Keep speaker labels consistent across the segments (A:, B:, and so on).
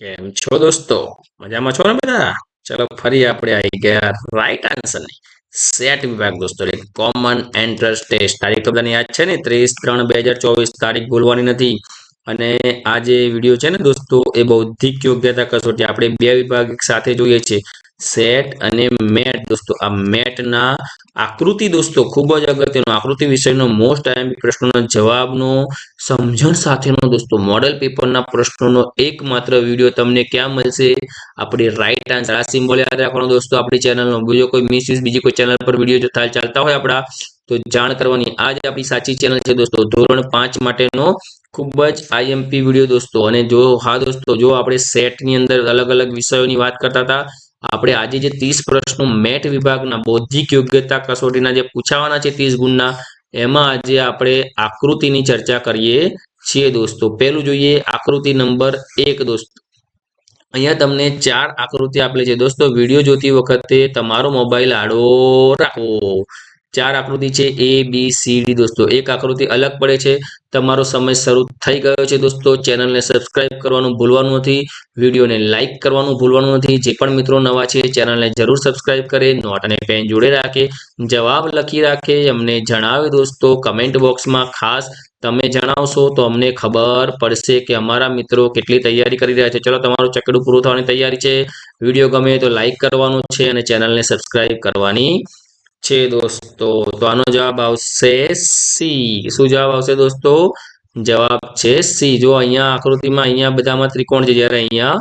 A: કેમ છો દોસ્તો? મજામાં છો ને બધા? ચલો ફરી આપણે આવી ગયા રાઈટ આન્સરની સેટ વિભાગ દોસ્તો કોમન એન્ટ્રન્સ ટેસ્ટ તારીખ તો બધાને યાદ છે ને? ત્રીસ ત્રણ બે હજાર ચોવીસ, તારીખ ભૂલવાની નથી. અને આ જે વીડિયો છે ને દોસ્તો, એ બૌદ્ધિક યોગ્યતા કસોટી. આપણે બે વિભાગ સાથે જોઈએ છીએ. સેટ અને મેટ દોસ્તો. આ મેટના આકૃતિ દોસ્તો ખૂબ જ અગત્યનો. આકૃતિ વિષયનો મોસ્ટ આઈએમપી પ્રશ્નોના જવાબનો, સમજણ સાથેનો દોસ્તો મોડેલ પેપરના પ્રશ્નોનો એકમાત્ર વીડિયો તમને ક્યાં મળશે? આપણી રાઈટ આન્સર આ સિમ્બોલ યાદ રાખવાનો દોસ્તો. આપણી ચેનલનો બીજો કોઈ મિસયુઝ બીજી કોઈ ચેનલ પર વીડિયો જો ચાલતા હોય આપણા, તો જાણ કરવાની આ જ આપણી સાચી ચેનલ છે દોસ્તો. ધોરણ પાંચ માટેનો ખૂબ જ આઈએમપી વીડિયો દોસ્તો. અને જો, હા દોસ્તો, જો આપણે સેટની અંદર અલગ અલગ વિષયોની વાત કરતા હતા આપણે આજે જે ત્રીસ પ્રશ્નો મેટ વિભાગના બૌદ્ધિક યોગ્યતા કસોટીના જે પૂછાવાના છે ત્રીસ ગુણના, એમાં આજે આપણે આકૃતિની ચર્ચા કરીએ છીએ દોસ્તો. પહેલું જોઈએ આકૃતિ નંબર એક દોસ્તો. અહીંયા તમને ચાર આકૃતિ આપેલી છે દોસ્તો. વીડિયો જોતી વખતે તમારો મોબાઈલ આડો રાખવો ચાર આકૃતિ છે એ બી સી ડી દોસ્તો. એક આકૃતિ અલગ પડે છે. તમારો સમય શરૂ થઈ ગયો છે દોસ્તો. ચેનલને સબસ્ક્રાઇબ કરવાનું ભૂલવાનું નથી. વિડીયોને લાઇક કરવાનું ભૂલવાનું નથી. જે પણ મિત્રો નવા છે, ચેનલને જરૂર સબસ્ક્રાઇબ કરે. નોટ અને પેન જોડે રાખે. જવાબ લખી રાખે. અમને જણાવે દોસ્તો કમેન્ટ બોક્સમાં ખાસ તમે જણાવશો તો અમને ખબર પડશે કે અમારા મિત્રો કેટલી તૈયારી કરી રહ્યા છે. ચલો, તમારું ચકડું પૂરું થવાની તૈયારી છે. વીડિયો ગમે તો લાઇક કરવાનું છે અને ચેનલને સબસ્ક્રાઇબ કરવાની છે દોસ્તો? તો આનો જવાબ આવશે સી શું જવાબ આવશે દોસ્તો? જવાબ છે સી જો અહીંયા આકૃતિમાં અહીંયા બધામાં ત્રિકોણ છે, જ્યારે અહીંયા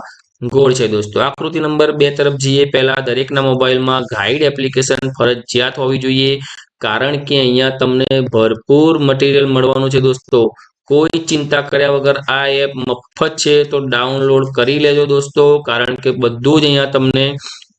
A: ગોળ છે દોસ્તો. આકૃતિ નંબર બે તરફ જઈએ. પહેલા દરેકના મોબાઈલમાં ગાઈડ એપ્લિકેશન ફરજિયાત હોવી જોઈએ, કારણ કે અહીંયા તમને ભરપૂર મટીરિયલ મળવાનું છે દોસ્તો. કોઈ ચિંતા કર્યા વગર આ એપ મફત છે, તો ડાઉનલોડ કરી લેજો દોસ્તો, કારણ કે બધું જ અહીંયા તમને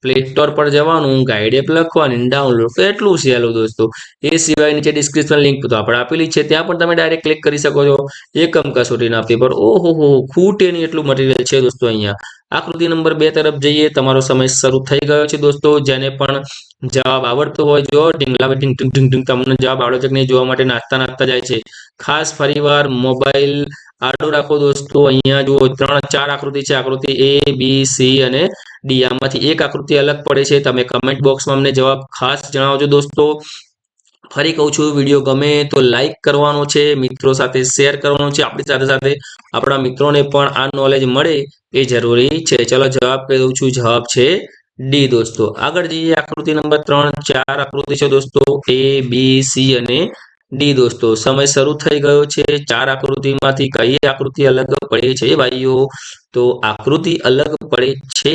A: પ્લે સ્ટોર પર જવાનું ગાઈડ એપ લખવાની ડાઉનલોડ તો એટલું સહેલું દોસ્તો. એ સિવાય નીચે ડિસ્ક્રિપ્શન લિંક તો આપણે આપેલી છે, ત્યાં પણ તમે ડાયરેક્ટ ક્લિક કરી શકો છો. એકમ કસોટીના પેપર ઓહો હો ખૂટે ખૂટેની એટલું મટીરિયલ છે દોસ્તો અહીંયા. આકૃતિ નંબર બે તરફ જઈએ, તમારો સમય શરૂ થઈ ગયો છે દોસ્તો. જેને પણ જવાબ આવડતો હોય, જો ઢીંગલા ઢીંગ ઢીંગ ઢીંગ ઢીંગ તમને જવાબ આવડે છે કે નહીં જોવા માટે નાખતા નાખતા જાય છે. ખાસ ફરીવાર મોબાઈલ આડો રાખો દોસ્તો. અહીંયા જુઓ, ત્રણ ચાર આકૃતિ છે. આકૃતિ એ બી સી અને ડી આમાંથી એક આકૃતિ અલગ પડે છે. તમે કમેન્ટ બોક્સમાં અમને જવાબ ખાસ જણાવજો દોસ્તો. ફરી કહું છું, વીડિયો ગમે તો લાઈક કરવાનો છે, મિત્રો સાથે શેર કરવાનો છે, આપણી સાથે સાથે આપણા મિત્રોને પણ આ નોલેજ મળે એ જરૂરી છે. ચલો જવાબ કહી દઉં છું, જવાબ છે ડી દોસ્તો. આગળ જઈએ આકૃતિ નંબર ત્રણ, ચાર આકૃતિ છે દોસ્તો એ બી સી અને ડી દોસ્તો. સમય શરૂ થઈ ગયો છે, ચાર આકૃતિમાંથી કઈ આકૃતિ અલગ પડે છે, ભાઈઓ? તો આકૃતિ અલગ પડે છે.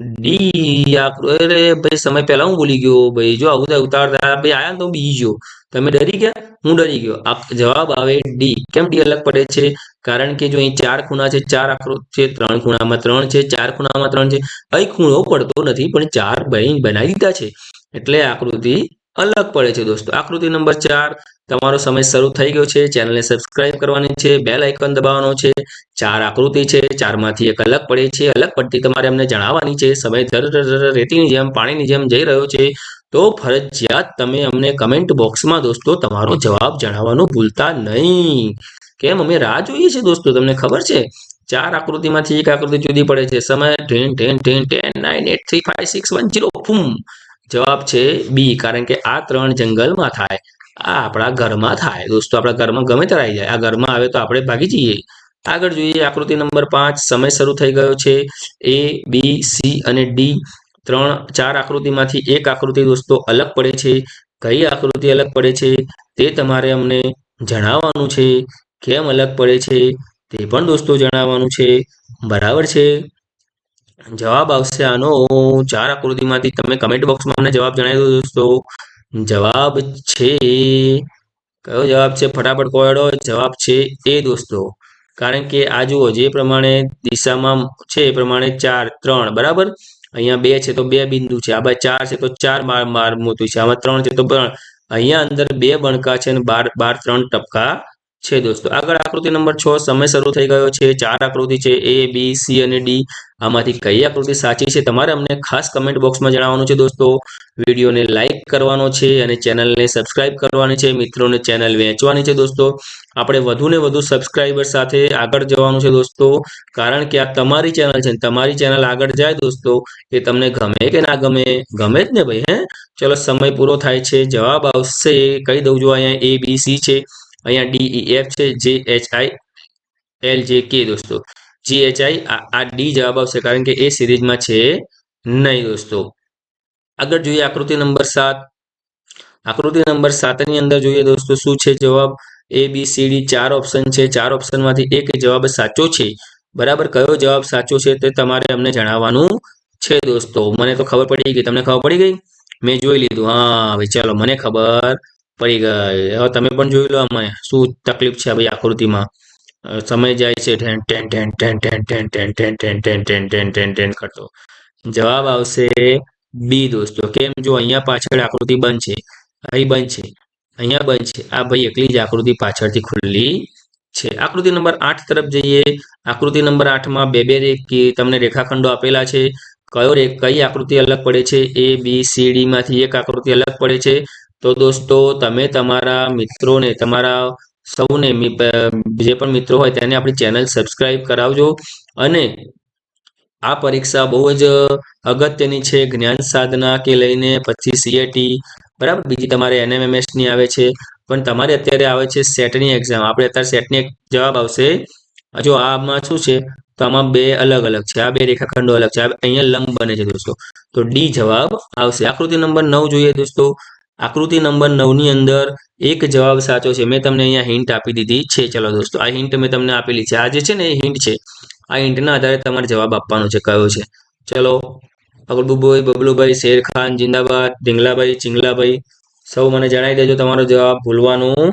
A: ડી અરે ભાઈ સમય પહેલા હું ભૂલી ગયો. ભાઈ જો આવું થાય ઉતાર ભાઈ આયા તો બી ગયો. તમે ડરી ગયા? હું ડરી ગયો. જવાબ આવે ડી કેમ ડી અલગ પડે છે? કારણ કે જો અહીં ચાર ખૂણા છે, ચાર આકૃતિ છે, ત્રણ ખૂણામાં ત્રણ છે, ચાર ખૂણામાં ત્રણ છે. અહીં ખૂણો પડતો નથી, પણ ચાર ભાઈ બનાવી દીધા છે. એટલે આકૃતિ અલગ પડે છે દોસ્તો. આકૃતિ નંબર ચાર, તમારો સમય શરૂ થઈ ગયો છે. ચેનલને સબસ્ક્રાઇબ કરવાની છે. બેલ આઇકન દબાવવાનો છે. ચાર આકૃતિ છે. ચારમાંથી એક અલગ પડે છે. અલગ પડતી તમારે અમને જણાવવાની છે. સમય ધર રેતીની જેમ, પાણીની જેમ જઈ રહ્યો છે. તો ફરજિયાત તમે અમને કમેન્ટ બોક્સમાં દોસ્તો તમારો જવાબ જણાવવાનું ભૂલતા નહીં. કેમ? અમે રાહ જોઈએ છીએ દોસ્તો. તમને ખબર છે? ચાર આકૃતિમાંથી એક આકૃતિ જુદી પડે છે. સમય ten ten ten ten nine eight three five six one zero ફૂમ જવાબ છે બી, કારણ કે આ ત્રણ જંગલમાં થાય. આ આપણા ઘરમાં થાય. દોસ્તો, આપણા ઘરમાં ગમે ત્યારે આવી જાય. આ ઘરમાં આવે તો આપણે ભાગી જઈએ. આગળ જોઈએ, આકૃતિ નંબર પાંચ, સમય શરૂ થઈ ગયો છે. એ, બી, સી અને ડી ત્રણ, ચાર આકૃતિમાંથી એક આકૃતિ દોસ્તો અલગ પડે છે. કઈ આકૃતિ અલગ પડે છે તે તમારે અમને જણાવવાનું છે. કેમ અલગ પડે છે તે પણ દોસ્તો જણાવવાનું છે. બરાબર છે? જવાબ આવશે આનો. ચાર આકૃતિમાંથી તમે કમેન્ટ બોક્સમાં અમને જવાબ જણાવી દો દોસ્તો. જવાબ છે, કયો જવાબ છે? ફટાફટ કોયડો જવાબ છે એ દોસ્તો. કારણ કે આ જુઓ, જે પ્રમાણે દિશામાં છે એ પ્રમાણે ચાર, ત્રણ, બરાબર? અહીંયા બે છે તો બે બિંદુ છે. આ બાજુ ચાર છે તો ચાર માર મોતું છે. આમાં ત્રણ છે તો અહીંયા અંદર બે બણકા છે અને બાર બાર, ત્રણ ટપકા છે દોસ્તો. આગળ આકૃતિ નંબર છ, સમય શરૂ થઈ ગયો છે. ચાર આકૃતિ છે એ બી સી અને ડી આમાંથી કઈ આકૃતિ સાચી છે તમારે અમને ખાસ કમેન્ટ બોક્સમાં જણાવવાનું છે દોસ્તો. વિડીયોને લાઇક કરવાનો છે અને ચેનલને સબસ્ક્રાઇબ કરવાની છે. મિત્રોને ચેનલ વેચવાની છે દોસ્તો. આપણે વધુ ને વધુ સબસ્ક્રાઇબર સાથે આગળ જવાનું છે દોસ્તો. કારણ કે આ તમારી ચેનલ છે તમારી ચેનલ આગળ જાય દોસ્તો, એ તમને ગમે કે ના ગમે ગમે જ ને ભાઈ, હે? ચલો સમય પૂરો થાય છે. જવાબ આવશે. કહી દઉં જો અહીંયા એ બી સી છે. અહીંયા ડી ઈ એફ છે જે એચ એલ જે કે દોસ્તો. જે એચ આઈ આ ડી જવાબ આવશે કારણ કે એ સિરીઝમાં છે નહીં દોસ્તો. આગળ જોઈએ આકૃતિ નંબર સાત. આકૃતિ નંબર સાતની અંદર જોઈએ દોસ્તો, શું છે જવાબ? એ બી સી ડી ચાર ઓપ્શન છે. ચાર ઓપ્શનમાંથી એક જવાબ સાચો છે. બરાબર? કયો જવાબ સાચો છે તે તમારે અમને જણાવવાનું છે દોસ્તો. મને તો ખબર પડી ગઈ. તમને ખબર પડી ગઈ? મેં જોઈ લીધું. હા, ભાઈ ચાલો, મને ખબર પડી ગયા હવે તમે પણ જોઈ લો અમે શું તકલીફ છે ભાઈ આકૃતિમાં સમય જાય છે ten ten ten ten ten ten ten ten ten ten ten ten ten ten કરતો જવાબ આવશે બી દોસ્તો કેમ જો અહીંયા પાછળ આકૃતિ બંધ છે અહીં બંધ છે અહીંયા બંધ છે આ ભાઈ એકલી જ આકૃતિ પાછળથી ખુલ્લી છે આકૃતિ નંબર આઠ તરફ જઈએ આકૃતિ નંબર આઠમાં બે બે તમને રેખાખંડો આપેલા છે કયો રે કઈ આકૃતિ અલગ પડે છે એ બી સી ડી માંથી એક આકૃતિ અલગ પડે છે તો દોસ્તો, તમે તમારા મિત્રોને, તમારા સૌને જે પણ મિત્રો હોય તેને આપણી ચેનલ સબસ્ક્રાઇબ કરાવજો અને આ પરીક્ષા બહુ જ અગત્યની છે જ્ઞાન સાધના કે લઈને પછી સીએટી બરાબર? બીજી તમારે એનએમએમએસની આવે છે, પણ તમારે અત્યારે આવે છે સેટની એક્ઝામ આપણે અત્યારે સેટની જવાબ આવશે. જો આમાં શું છે? તો આમાં બે અલગ અલગ છે. આ બે રેખાખંડો અલગ છે. અહીંયા લંબ બને છે દોસ્તો. તો ડી જવાબ આવશે. આકૃતિ નંબર નવ જોઈએ દોસ્તો. આકૃતિ નંબર નવની અંદર એક જવાબ સાચો છે. મેં તમને અહીંયા હિન્ટ આપી દીધી છે. ચલો દોસ્તો, આ હિન્ટ મેં તમને આપેલી છે. આ જે છે ને એ હિન્ટ છે, આ હિન્ટના આધારે તમારે જવાબ આપવાનો છે, કયો છે. ચલો અગડબુભાઈ બબલુભાઈ, શેરખાન, જિંદાબાદ, ઢીંગલાભાઈ, ચિંગલાભાઈ, સૌ મને જણાવી દેજો તમારો જવાબ ભૂલવાનું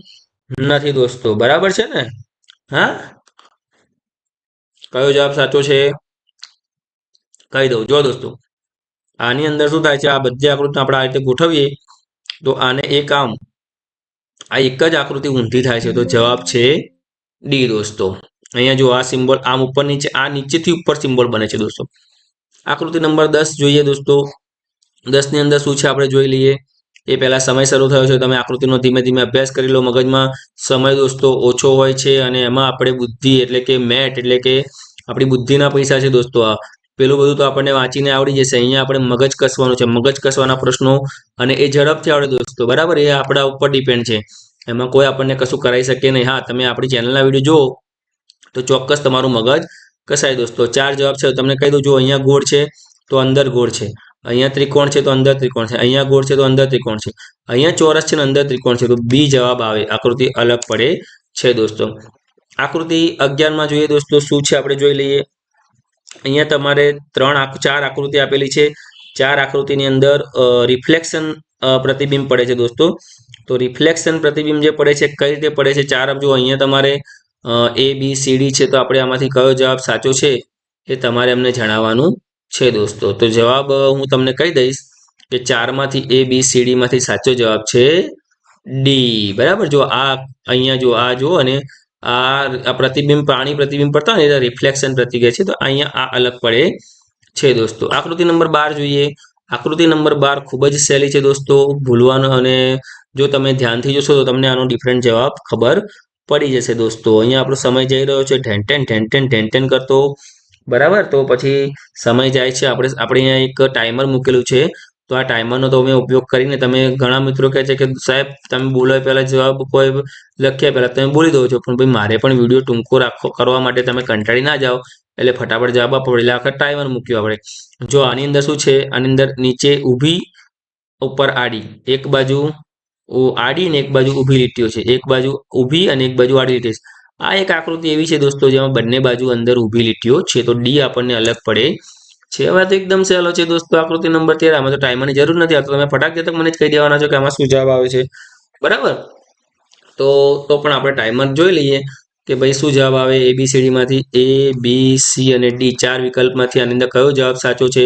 A: નથી દોસ્તો. બરાબર છે ને? હા? કયો જવાબ સાચો છે? કહી દઉં. જો દોસ્તો, આની અંદર શું થાય છે? આ બધી આકૃતિ આપણે આ રીતે ગોઠવીએ. તો આને એક આમ આ એક જ આકૃતિ ઊંધી થાય છે, તો જવાબ છે ડી દોસ્તો. અહીંયા જો આ સિમ્બોલ આમ ઉપર નીચે, આ નીચેથી ઉપર સિમ્બોલ બને છે દોસ્તો. આકૃતિ નંબર દસ જોઈએ દોસ્તો. દસની અંદર શું છે આપણે જોઈ લઈએ. એ પહેલા સમય શરૂ થયો છે, તમે આકૃતિનો ધીમે ધીમે અભ્યાસ કરી લો. મગજમાં સમય દોસ્તો ઓછો હોય છે અને એમાં આપણે બુદ્ધિ એટલે કે મેટ, એટલે કે આપણી બુદ્ધિના પૈસા છે દોસ્તો આ. પેલું બધું તો આપણને વાંચીને આવડી જશે. અહીંયા આપણે મગજ કસવાનું છે. મગજ કસવાના પ્રશ્નો અને એ ઝડપથી આવડે દોસ્તો. બરાબર? એ આપણા ઉપર ડિપેન્ડ છે. એમાં કોઈ આપણને કશું કરાવી શકે નહીં. હા, તમે આપણી ચેનલના વીડિયો જુઓ તો ચોક્કસ તમારું મગજ કસાય દોસ્તો. ચાર જવાબ છે. તમને કહી દઉં, જો અહીંયા ગોળ છે તો અંદર ગોળ છે. અહીંયા ત્રિકોણ છે તો અંદર ત્રિકોણ છે. અહીંયા ગોળ છે તો અંદર ત્રિકોણ છે. અહીંયા ચોરસ છે ને અંદર ત્રિકોણ છે. તો બી જવાબ આવે. આકૃતિ અલગ પડે છે દોસ્તો. આકૃતિ અગિયારમાં જોઈએ દોસ્તો, શું છે આપણે જોઈ લઈએ. અહીંયા તમારે ત્રણ ચાર આકૃતિ આપેલી છે. ચાર આકૃતિની અંદર રિફ્લેક્શન પ્રતિબિંબ પડે છે દોસ્તો. તો રિફ્લેક્શન પ્રતિબિંબ જે પડે છે, કઈ રીતે પડે છે ચાર? જો અહીંયા તમારે એ બી સી ડી છે. તો આપણે આમાંથી કયો જવાબ સાચો છે એ તમારે અમને જણાવવાનું છે દોસ્તો. તો જવાબ હું તમને કહી દઈશ કે ચારમાંથી એ બી સી ડીમાંથી સાચો જવાબ છે ડી બરાબર? જો આ, અહીંયા જો આ જુઓ અને આ પ્રતિબિંબ, પાણી પ્રતિબિંબ પડતા હોય ને રિફ્લેક્શન પ્રતિક્રિયા છે, તો અહીંયા આ અલગ પડે છે દોસ્તો. આકૃતિ નંબર બાર જોઈએ. આકૃતિ નંબર બાર ખૂબ જ સહેલી છે દોસ્તો. ભૂલવાનો અને જો તમે ધ્યાનથી જોશો તો તમને આનો ડિફરન્ટ જવાબ ખબર પડી જશે દોસ્તો. અહીંયા આપણો સમય જઈ રહ્યો છે, ઢેન ટેન ઢેન ટેન ઢેન કરતો. બરાબર? તો પછી સમય જાય છે, આપણે આપણે અહીંયા એક ટાઈમર મૂકેલું છે. તો આ ટાઈમરનો તો અમે ઉપયોગ કરીને તમે ઘણા મિત્રો કહે છે કે, સાહેબ, તમે બોલો પહેલાં જવાબ કોઈ લખ્યા પહેલાં તમે બોલી દો છો. પણ ભાઈ, મારે પણ વીડિયો ટૂંકો રાખો કરવા માટે તમે કંટાળી ના જાઓ. એટલે ફટાફટ જવાબ આપો. એટલે આખા ટાઈમર મૂક્યો આપણે. જો આની અંદર શું છે? આની અંદર નીચે ઊભી ઉપર આડી. એક બાજુ આડી અને એક બાજુ ઊભી લીટીઓ છે. એક બાજુ ઊભી અને એક બાજુ આડી લીટી છે. આ એક આકૃતિ એવી છે દોસ્તો, જેમાં બંને બાજુ અંદર ઊભી લીટીઓ છે. તો ડી આપણને અલગ પડે છે વાત એકદમ સહેલો છે દોસ્તો, આકૃતિ નંબર તેર, આમાં તો ટાઈમરની જરૂર નથી. આવતો તમે ફટાક તક મને જ કહી દેવાના છો કે આમાં શું જવાબ આવે છે. બરાબર? તો તો પણ આપણે ટાઈમર જોઈ લઈએ કે ભાઈ શું જવાબ આવે એબીસીડીમાંથી એ બી સી અને ડી ચાર વિકલ્પમાંથી આની અંદર કયો જવાબ સાચો છે?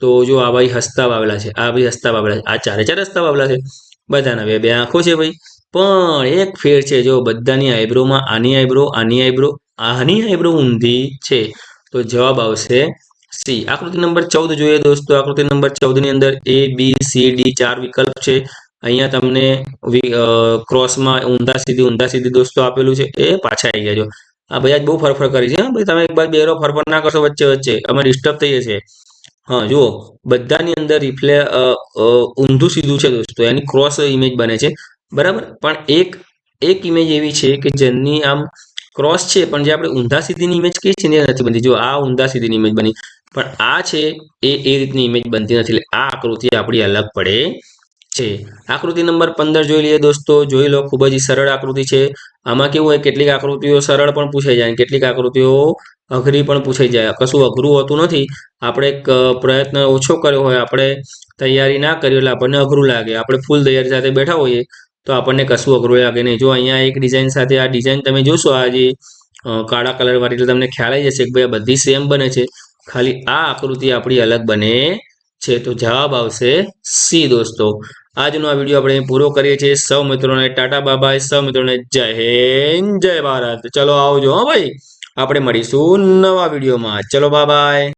A: તો જો આ ભાઈ હસ્તા વાવેલા છે, આ ભાઈ હસ્તા વાવેલા છે, આ ચારે ચાર હસ્તા વાવેલા છે. બધાના બે બે આંખો છે ભાઈ. પણ એક ફેર છે, જો બધાની આઈબ્રોમાં આની આઈબ્રો આની આઈબ્રો આની આઈબ્રો ઊંધી છે. તો જવાબ આવશે સી. આકૃતિ નંબર ચૌદ જોઈએ દોસ્તો. આકૃતિ નંબર ચૌદની અંદર એ, બી, સી, ડી ચાર વિકલ્પ છે. અહીંયા તમને ક્રોસમાં ઊંધા સીધી ઊંધા સીધી દોસ્તો આપેલું છે. એ પાછા આવી ગયા જો આ ભાઈ આજ બહુ ફરફર કરી છે ભાઈ, તમે એક બાર બેરો ફરફર ના કરશો વચ્ચે વચ્ચે. અમે ડિસ્ટર્બ થઈએ છીએ. હા, જુઓ. બધાની અંદર રિફ્લે ઊંધું સીધું છે દોસ્તો. એની ક્રોસ ઇમેજ બને છે. બરાબર? પણ એક એક ઇમેજ એવી છે કે જેની આમ ક્રોસ છે, પણ જે આપણે ઊંધા સીધીની ઇમેજ કહીએ છીએ નથી બનતી. જો આ ઊંધા સીધીની ઇમેજ બની. પણ આ છે, એ એ રીતની ઇમેજ બનતી નથી. એટલે આ આકૃતિ આપણી અલગ પડે છે. આકૃતિ નંબર પંદર જોઈ લઈએ દોસ્તો. જોઈ લો, ખૂબ જ સરળ આકૃતિ છે. આમાં કેવું હોય, કેટલીક આકૃતિઓ સરળ પણ પૂછાઈ જાય કેટલીક આકૃતિઓ અઘરી પણ પૂછાઈ જાય. કશું અઘરું હોતું નથી. આપણે પ્રયત્ન ઓછો કર્યો હોય, આપણે તૈયારી ના કરી એટલે આપણને અઘરું લાગે. આપણે ફૂલ તૈયારી સાથે બેઠા હોઈએ, તો આપણને કશું અઘરું લાગે નહીં. જો અહીંયા એક ડિઝાઇન સાથે આ ડિઝાઇન તમે જોશો, આ જે કાળા કલર વાળી, એટલે તમને ખ્યાલ આવી જશે કે ભાઈ બધી સેમ બને છે. ખાલી આ આકૃતિ આપણી અલગ બને છે. તો જવાબ આવશે સી દોસ્તો. આજનો આ વીડિયો આપણે પૂરો કરીએ છીએ. સૌ મિત્રોને ટાટા બાબાય સૌ મિત્રોને જય હિન્દ, જય ભારત. ચલો આવજો હા ભાઈ. આપણે મળીશું નવા વિડીયોમાં. ચલો બાય.